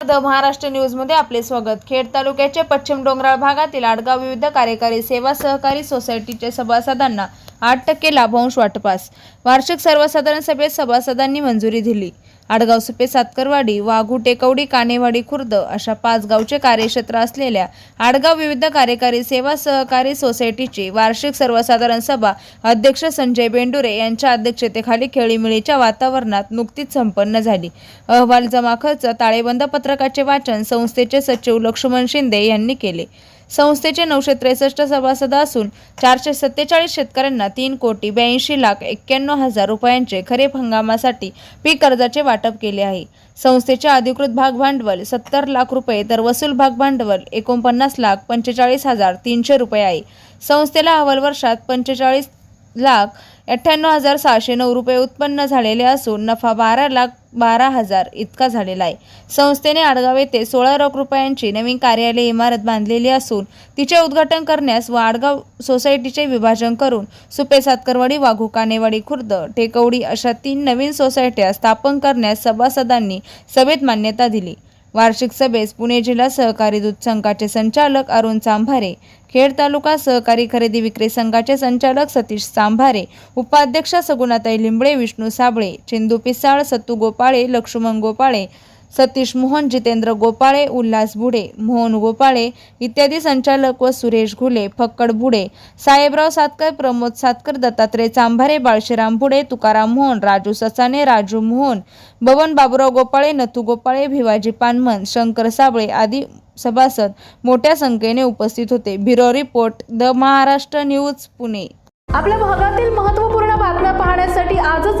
The Maharashtra न्यूजमध्ये आपले स्वागत. खेड तालुक्याच्या पश्चिम डोंगराळ भागातील आडगाव विविध कार्यकारी सेवा सहकारी सोसायटीच्या सभासदांना आठ टक्के लाभांश वाटपास. वार्षिक सर्वसाधारण सभेत सभासदांनी मंजुरी दिली. आडगाव सुपे सातकरवाडी वाघू टेकवडी कानेवाडी खुर्द अशा पाच गावचे कार्यक्षेत्र असलेल्या आडगाव विविध कार्यकारी सेवा सहकारी सोसायटीची वार्षिक सर्वसाधारण सभा अध्यक्ष संजय बेंडुरे यांच्या अध्यक्षतेखाली खेळीमेळीच्या वातावरणात नुकतीच संपन्न झाली. अहवाल जमा खर्च ताळेबंद पत्रकाचे वाचन संस्थेचे सचिव लक्ष्मण शिंदे यांनी केले. संस्थेचे नऊशे त्रेसष्ट सभासद असून चारशे सत्तेचाळीस शेतकऱ्यांना तीन कोटी ब्याऐंशी लाख एक्क्याण्णव हजार रुपयांचे खरीप हंगामासाठी पीक कर्जाचे वाटप केले आहे. संस्थेचे अधिकृत भाग भांडवल सत्तर लाख रुपये तर वसूल भाग भांडवल एकोणपन्नास लाख पंचेचाळीस हजार तीनशे रुपये आहे. संस्थेला अहवाल वर्षात पंचेचाळीस लाख अठ्ठ्याण्णव हजार सहाशे नऊ रुपये उत्पन्न झालेले असून नफा बारा लाख बारा हजार इतका झालेला आहे. संस्थेने आडगाव येथे सोळा लाख रुपयांची नवीन कार्यालय इमारत बांधलेली असून तिचे उद्घाटन करण्यास व आडगाव सोसायटीचे विभाजन करून सुपे सातकरवाडी वाघू कानेवाडी खुर्द टेकवडी अशा तीन नवीन सोसायट्या स्थापन करण्यास सभासदांनी सभेत मान्यता दिली. वार्षिक सभेस पुणे जिल्हा सहकारी दूध संघाचे संचालक अरुण चांभारे खेड तालुका सहकारी खरेदी विक्री संघाचे संचालक सतीश चांभारे उपाध्यक्षा सगुणाताई लिंबळे विष्णू साबळे चिंदू पिसाळ सत्तू गोपाळे लक्ष्मण गोपाळे सतीश मोहन जितेंद्र गोपाळे उल्हास बुडे मोहन गोपाळे इत्यादी संचालक व सुरेश घुले फक्कड बुडे साहेबराव सातकर प्रमोद सातकर दत्तात्रय चांभारे बाळशीराम बुडे तुकाराम मोहन राजू ससाने राजू मोहन बबन बाबुराव गोपाळे नथू गोपाळे भिवाजी पानमन शंकर साबळे आदी सभासद मोठ्या संख्येने उपस्थित होते. Bureau report the Maharashtra news Pune. आपल्या भागातील महत्त्वपूर्ण बातम्या पाहण्यासाठी आजच